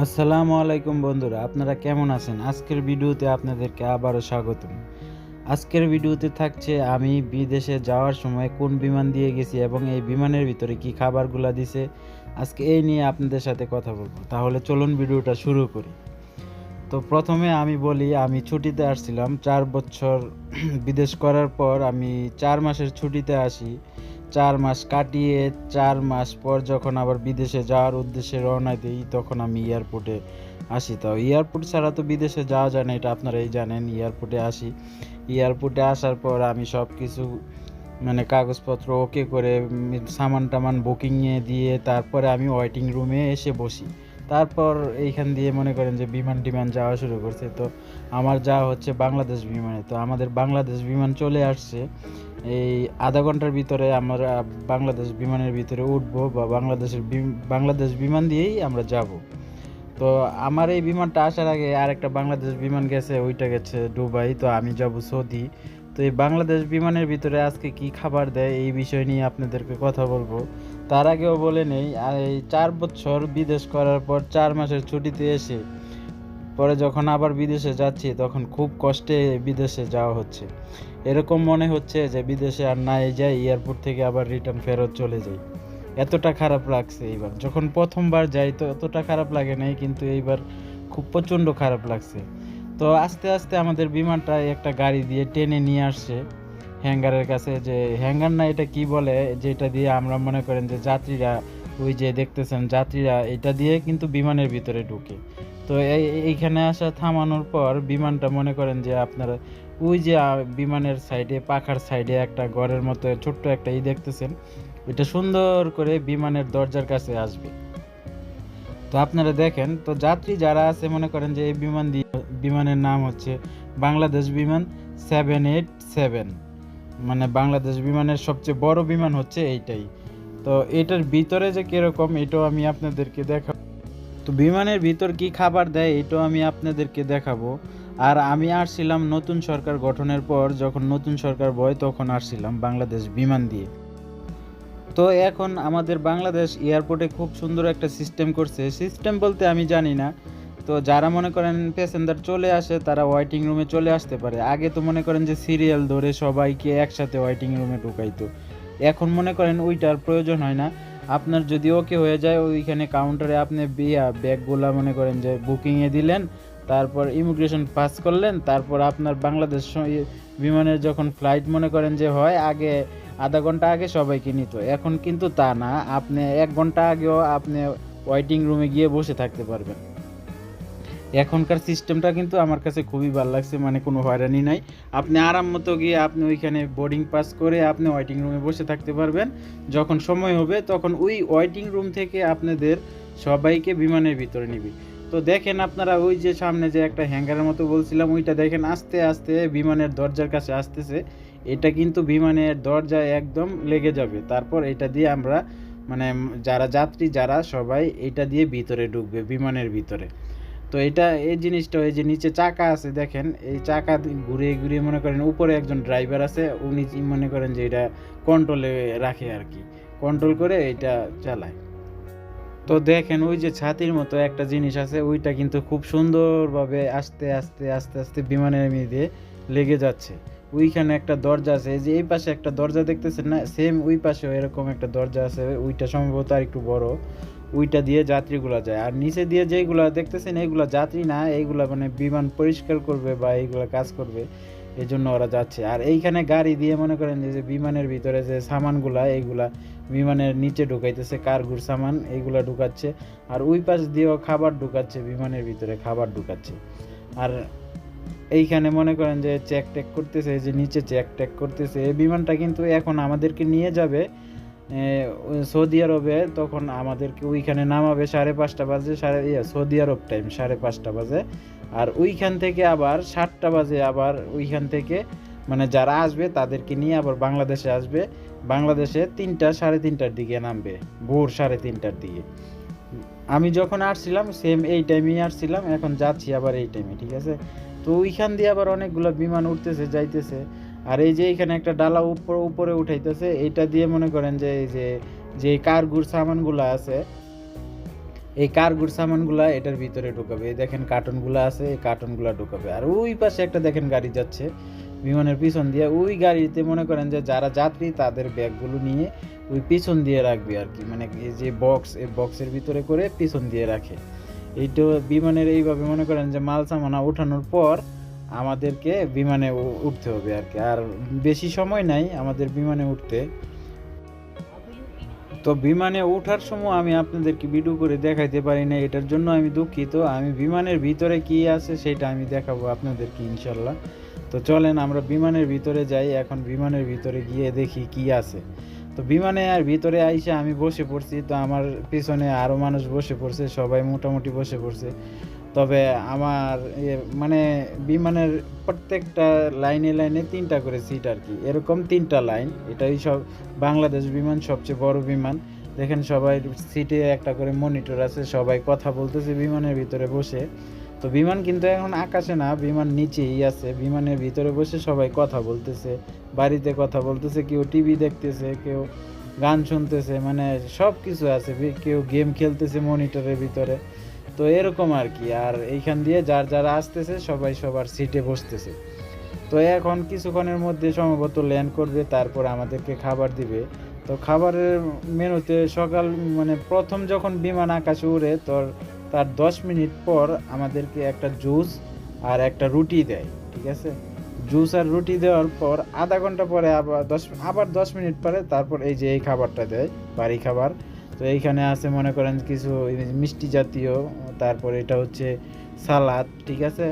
আসসালামু আলাইকুম বন্ধুরা, আপনারা কেমন আছেন? আজকের ভিডিওতে আপনাদেরকে আবারও স্বাগতম। আজকের ভিডিওতে থাকছে আমি বিদেশে যাওয়ার সময় কোন বিমান দিয়ে গেছি এবং এই বিমানের ভিতরে কি খাবারগুলো দিছে। আজকে এই নিয়ে আপনাদের সাথে কথা বলব। তাহলে চলুন ভিডিওটা শুরু করি। তো প্রথমে আমি বলি, আমি ছুটিতে আসছিলাম, চার বছর বিদেশ করার পর আমি চার মাসের ছুটিতে আসি। চার মাস কাটিয়ে চার মাস পর যখন আবার বিদেশে যাওয়ার উদ্দেশ্যে রওনা দিই, তখন আমি এয়ারপোর্টে আসি। তো এয়ারপোর্ট ছাড়া তো বিদেশে যাওয়া যায় না, এটা আপনারাই জানেন, এয়ারপোর্টে আসি। এয়ারপোর্টে আসার পর আমি সব কিছু মানে কাগজপত্র ওকে করে সামান টামান বুকিংয়ে দিয়ে তারপরে আমি ওয়েটিং রুমে এসে বসি। তারপর এইখান দিয়ে মনে করেন যে বিমান টিমান যাওয়া শুরু করছে। তো আমার যাওয়া হচ্ছে বাংলাদেশ বিমানে। তো আমাদের বাংলাদেশ বিমান চলে আসছে। এই আধা ঘণ্টার ভিতরে আমরা বাংলাদেশ বিমানের ভিতরে উঠবো বা বাংলাদেশের বাংলাদেশ বিমান দিয়েই আমরা যাব। তো আমার এই বিমানটা আসার আগে আরেকটা বাংলাদেশ বিমান গেছে, ওইটা গেছে দুবাই, তো আমি যাব সৌদি। তো এই বাংলাদেশ বিমানের ভিতরে আজকে কি খাবার দেয় এই বিষয় নিয়ে আপনাদেরকে কথা বলব। তার আগেও বলে নেই, আর এই চার বছর বিদেশ করার পর চার মাসের ছুটিতে এসে, পরে যখন আবার বিদেশে যাচ্ছি, তখন খুব কষ্টে বিদেশে যাওয়া হচ্ছে। এরকম মনে হচ্ছে যে বিদেশে আর নাই যাই, এয়ারপোর্ট থেকে আবার রিটার্ন ফেরত চলে যাই। এতটা খারাপ লাগছে এইবার। যখন প্রথমবার যাই তো এতটা খারাপ লাগে নাই, কিন্তু এইবার খুব প্রচণ্ড খারাপ লাগছে। তো আস্তে আস্তে আমাদের বিমানটা একটা গাড়ি দিয়ে টেনে নিয়ে আসছে হ্যাঙ্গারের কাছে যে, হ্যাঙ্গার না এটা কি বলে? যেটা দিয়ে আমরা মনে করেন যে যাত্রীরা, ওই যে দেখতেছেন যাত্রীরা, এটা দিয়ে কিন্তু বিমানের ভিতরে ঢুকে। তো এই, এইখানে আসা থামানোর পর বিমানটা মনে করেন যে আপনারা ওই যে বিমানের সাইডে, পাখার সাইডে একটা ঘরের মতো, ছোট্ট একটা ই দেখতেছেন। এটা সুন্দর করে বিমানের দরজার কাছে আসবে। তো আপনারা দেখেন, তো যাত্রী যারা আছে, মনে করেন যে এই বিমান দিয়ে, বিমানের নাম হচ্ছে বাংলাদেশ বিমান সেভেন এইট সেভেন মানে বাংলাদেশ বিমানের সবচেয়ে বড় বিমান হচ্ছে এইটাই। তো এটার ভিতরে যে কীরকম, এটাও আমি আপনাদেরকে দেখাবো। তো বিমানের ভিতর কি খাবার দেয়, এটাও আমি আপনাদেরকে দেখাবো। আর আমি আসছিলাম নতুন সরকার গঠনের পর, যখন নতুন সরকার বয় তখন আসছিলাম বাংলাদেশ বিমান দিয়ে। তো এখন আমাদের বাংলাদেশ এয়ারপোর্টে খুব সুন্দর একটা সিস্টেম করছে। সিস্টেম বলতে আমি জানি না। তো যারা মনে করেন প্যাসেঞ্জার চলে আসে, তারা ওয়েটিং রুমে চলে আসতে পারে। আগে তো মনে করেন যে সিরিয়াল ধরে সবাইকে একসাথে ওয়েটিং রুমে ঢুকাইতো। এখন মনে করেন ওইটার প্রয়োজন হয় না। আপনার যদি ওকে হয়ে যায়, ওইখানে কাউন্টারে আপনি বিয়া ব্যাগগুলা মনে করেন যে বুকিংয়ে দিলেন তারপর ইমিগ্রেশন পাস করলেন, তারপর আপনার বাংলাদেশ বিমানের যখন ফ্লাইট মনে করেন যে হয়, আগে আধা ঘণ্টা আগে সবাইকে নিত। এখন কিন্তু তা না, আপনি এক ঘণ্টা আগেও আপনি ওয়েটিং রুমে গিয়ে বসে থাকতে পারবেন। এখনকার সিস্টেমটা কিন্তু আমার কাছে খুবই ভালো লাগছে মানে কোনো হয়রানি নাই। আপনি আরাম মতো গিয়ে আপনি ওইখানে বোর্ডিং পাস করে আপনি ওয়েটিং রুমে বসে থাকতে পারবেন। যখন সময় হবে, তখন ওই ওয়েটিং রুম থেকে আপনাদের সবাইকে বিমানের ভিতরে নিবি। তো দেখেন আপনারা ওই যে সামনে যে একটা হ্যাঙ্গারের মতো বলছিলাম, ওইটা দেখেন আস্তে আস্তে বিমানের দরজার কাছে আসতেছে। এটা কিন্তু বিমানের দরজায় একদম লেগে যাবে। তারপর এটা দিয়ে আমরা মানে যারা যাত্রী, যারা সবাই এটা দিয়ে ভিতরে ঢুকবে, বিমানের ভিতরে। তো এটা, এই জিনিসটা ওই যে নিচে চাকা আছে দেখেন, এই চাকা ঘুরিয়ে ঘুরিয়ে মনে করেন উপরে একজন ড্রাইভার আছে, উনি মনে করেন যে এটা কন্ট্রোলে রাখে আর কি। কন্ট্রোল করে এটা চালায়। তো দেখেন ওই যে ছাতির মতো একটা জিনিস আছে, ওইটা কিন্তু খুব সুন্দরভাবে আস্তে আস্তে আস্তে আস্তে বিমানের মধ্যে লেগে যাচ্ছে। ওইখানে একটা দরজা আছে যে এই পাশে একটা দরজা দেখতেছেন না? সেম ওই পাশেও এরকম একটা দরজা আছে, ওইটা সম্ভবত আর একটু বড়। ওইটা দিয়ে যাত্রীগুলা যায়। আর নিচে দিয়ে যেগুলা দেখতেছেন, এইগুলা যাত্রী না, এইগুলা মানে বিমান পরিষ্কার করবে বা এইগুলা কাজ করবে এই জন্য ওরা যাচ্ছে। আর এইখানে গাড়ি দিয়ে মনে করেন যে বিমানের ভিতরে যে সামানগুলা, এইগুলা বিমানের নিচে ঢুকাইতেছে কার্গুর সামান এইগুলা ঢুকাচ্ছে। আর ওই পাশ দিয়েও খাবার ঢুকাচ্ছে বিমানের ভিতরে খাবার ঢুকাচ্ছে। আর এইখানে মনে করেন যে চেক টেক করতেছে যে নিচে চেক টেক করতেছে। এই বিমানটা কিন্তু এখন আমাদেরকে নিয়ে যাবে সৌদি আরবে। তখন আমাদেরকে ওইখানে নামাবে সাড়ে পাঁচটা বাজে সাড়ে ইয়ে, সৌদি আরব টাইম সাড়ে পাঁচটা বাজে। আর ওইখান থেকে আবার সাতটা বাজে আবার ওইখান থেকে মানে যারা আসবে তাদেরকে নিয়ে আবার বাংলাদেশে আসবে। বাংলাদেশে তিনটা, সাড়ে তিনটার দিকে নামবে। ভোর সাড়ে তিনটার দিকে। আমি যখন আসছিলাম সেম এই টাইমেই আসছিলাম, এখন যাচ্ছি আবার এই টাইমে ঠিক আছে? তো ওইখান দিয়ে আবার অনেকগুলো বিমান উঠতেছে, যাইতেছে। আর এই যে এখানে একটা ডালা উপর, উপরে উঠাইতেছে এটা দিয়ে মনে করেন যে, এই যে যে কার্গুর সামানগুলো আছে, এই কার্গুর সামানগুলা এটার ভিতরে ঢুকাবে। এই দেখেন কার্টনগুলো আছে, এই কার্টনগুলো ঢুকাবে। আর ওই পাশে একটা দেখেন গাড়ি যাচ্ছে। বিমানের পিছন দিয়ে ওই গাড়িতে মনে করেন যে যারা যাত্রী, তাদের ব্যাগগুলো নিয়ে ওই পিছন দিয়ে রাখবে আর কি। মানে এই যে বক্স এই বক্সের ভিতরে করে পিছন দিয়ে রাখে। এইটা বিমানের এইভাবে মনে করেন যে মাল সামানা ওঠানোর পর আমাদেরকে বিমানে উঠতে হবে আর কি। আর বেশি সময় নাই আমাদের বিমানে উঠতে। তো বিমানে ওঠার সময় আমি আপনাদেরকে ভিডিও করে দেখাইতে পারি না এটার জন্য আমি দুঃখিত। আমি বিমানের ভিতরে কি আছে সেটা আমি দেখাবো আপনাদেরকে ইনশাল্লাহ। তো চলেন আমরা বিমানের ভিতরে যাই, এখন বিমানের ভিতরে গিয়ে দেখি কি আছে। তো বিমানে আর ভিতরে আইসে আমি বসে পড়ছি, তো আমার পিছনে আরও মানুষ বসে পড়ছে, সবাই মোটামুটি বসে পড়ছে। তবে আমার মানে বিমানের প্রত্যেকটা লাইনে লাইনে তিনটা করে সিট আর কি। এরকম তিনটা লাইন, এটাই সব বাংলাদেশ বিমান সবচেয়ে বড় বিমান। দেখেন সবাই সিটে একটা করে মনিটর আছে, সবাই কথা বলতেছে বিমানের ভিতরে বসে। তো বিমান কিন্তু এখন আকাশে না, বিমান নিচেই আছে। বিমানের ভিতরে বসে সবাই কথা বলতেছে, বাড়িতে কথা বলতেছে, কেউ টিভি দেখতেছে, কেউ গান শুনতেছে মানে সব কিছু আছে কেউ গেম খেলতেছে মনিটরের ভিতরে। তো এরকম আর কি, আর এইখান দিয়ে যার যারা আসতেছে, সবাই সবার সিটে বসতেছে। তো এখন কিছুক্ষণের মধ্যে সম্ভবত ল্যান্ড করবে, তারপর আমাদেরকে খাবার দিবে। তো খাবারের মেনুতে সকাল মানে প্রথম যখন বিমান আকাশে উড়ে, তোর তার দশ মিনিট পর আমাদেরকে একটা জুস আর একটা রুটি দেয়, ঠিক আছে? জুস আর রুটি দেওয়ার পর আধা ঘণ্টা পরে আবার দশ আবার দশ মিনিট পরে তারপর এই যে এই খাবারটা দেয়, বাড়ি খাবার। তো এইখানে আছে মনে করেন কিছু মিষ্টি জাতীয়, তারপর এটা হচ্ছে সালাদ, ঠিক আছে?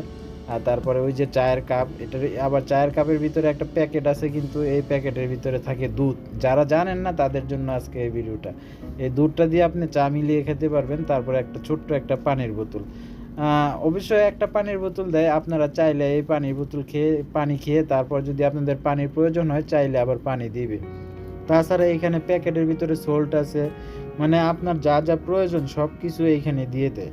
আর তারপরে ওই যে চায়ের কাপ, এটার আবার চায়ের কাপের ভিতরে একটা প্যাকেট আছে কিন্তু এই প্যাকেটের ভিতরে থাকে দুধ। যারা জানেন না তাদের জন্য আজকে এই ভিডিওটা। এই দুধটা দিয়ে আপনি চা মিলিয়ে খেতে পারবেন, তারপরে একটা ছোট্ট একটা পানির বোতল। অবশ্যই একটা পানির বোতল দেয়, আপনারা চাইলে এই পানির বোতল খেয়ে, পানি খেয়ে তারপর যদি আপনাদের পানির প্রয়োজন হয়, চাইলে আবার পানি দিবে। তাছাড়া এখানে প্যাকেটের ভিতরে সোল্ট আছে মানে আপনার যা যা প্রয়োজন সব কিছু এইখানে দিয়ে দেয়।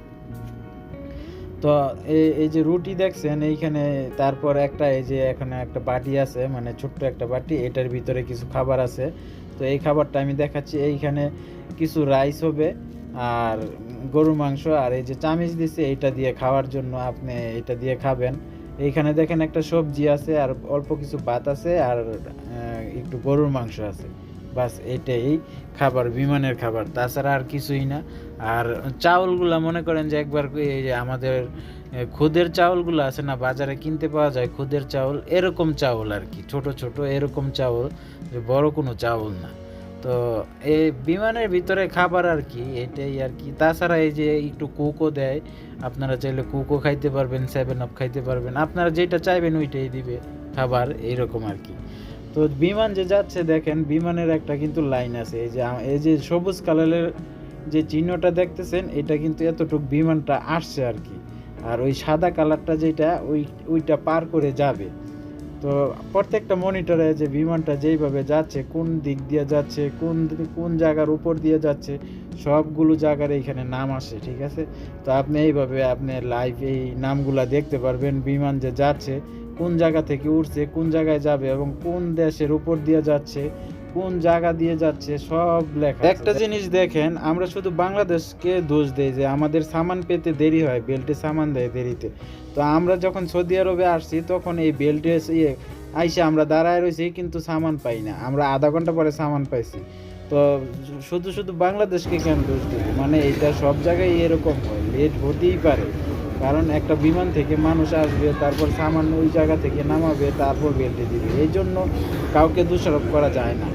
তো এই এই যে রুটি দেখছেন, এইখানে তারপর একটা, এই যে এখানে একটা বাটি আছে মানে ছোট্ট একটা বাটি, এটার ভিতরে কিছু খাবার আছে। তো এই খাবারটা আমি দেখাচ্ছি, এইখানে কিছু রাইস হবে আর গরুর মাংস, আর এই যে চামিচ দিছে, এইটা দিয়ে খাওয়ার জন্য আপনি এটা দিয়ে খাবেন। এইখানে দেখেন একটা সবজি আছে, আর অল্প কিছু ভাত আছে, আর একটু গরুর মাংস আছে। বাস, এটাই খাবার, বিমানের খাবার। তাছাড়া আর কিছুই না। আর চাউলগুলা মনে করেন যে একবার এই যে আমাদের খুদের চাউলগুলো আছে না, বাজারে কিনতে পাওয়া যায় খুদের চাউল, এরকম চাউল আর কি, ছোট ছোট এরকম চাউল, যে বড় কোনো চাউল না। তো এই বিমানের ভিতরে খাবার আর কি, এটাই আর কি। তাছাড়া এই যে একটু কুকও দেয়, আপনারা চাইলে কুকও খাইতে পারবেন সেভেন আপ খাইতে পারবেন, আপনারা যেটা চাইবেন ওইটাই দিবে, খাবার এইরকম আর কি। তো বিমান যে যাচ্ছে দেখেন, বিমানের একটা কিন্তু লাইন আছে, এই যে এই যে সবুজ কালারের যে চিহ্নটা দেখতেছেন, এটা কিন্তু এতটুক বিমানটা আসছে আর কি। আর ওই সাদা কালারটা যেটা, ওই, ওইটা পার করে যাবে। তো প্রত্যেকটা মনিটরে যে বিমানটা যেইভাবে যাচ্ছে, কোন দিক দিয়ে যাচ্ছে, কোন কোন জায়গার উপর দিয়ে যাচ্ছে, সবগুলো জায়গার এইখানে নাম আসে, ঠিক আছে? তো আপনি এইভাবে আপনি লাইভ এই নামগুলা দেখতে পারবেন, বিমান যে যাচ্ছে, কোন জায়গা থেকে উঠছে, কোন জায়গায় যাবে এবং কোন দেশের উপর দিয়ে যাচ্ছে কোন জায়গা দিয়ে যাচ্ছে, সব লেখা একটা জিনিস দেখেন, আমরা শুধু বাংলাদেশকে দোষ দেই যে আমাদের সামান পেতে দেরি হয়, বেল্টে সামান দেয় দেরিতে। তো আমরা যখন সৌদি আরবে আসছি, তখন এই বেল্টে ইয়ে আইসে আমরা দাঁড়ায় রয়েছি, কিন্তু সামান পাই না। আমরা আধা ঘণ্টা পরে সামান পাইছি। তো শুধু শুধু বাংলাদেশকে কেন দোষ দেব? মানে এটা সব জায়গায় এরকম হয়, লেট হতেই পারে। কারণ একটা বিমান থেকে মানুষ আসবে, তারপর সামান্য ওই জায়গা থেকে নামাবে, তারপর বেল্টে দিবে। এই জন্য কাউকে দোষারোপ করা যায় না।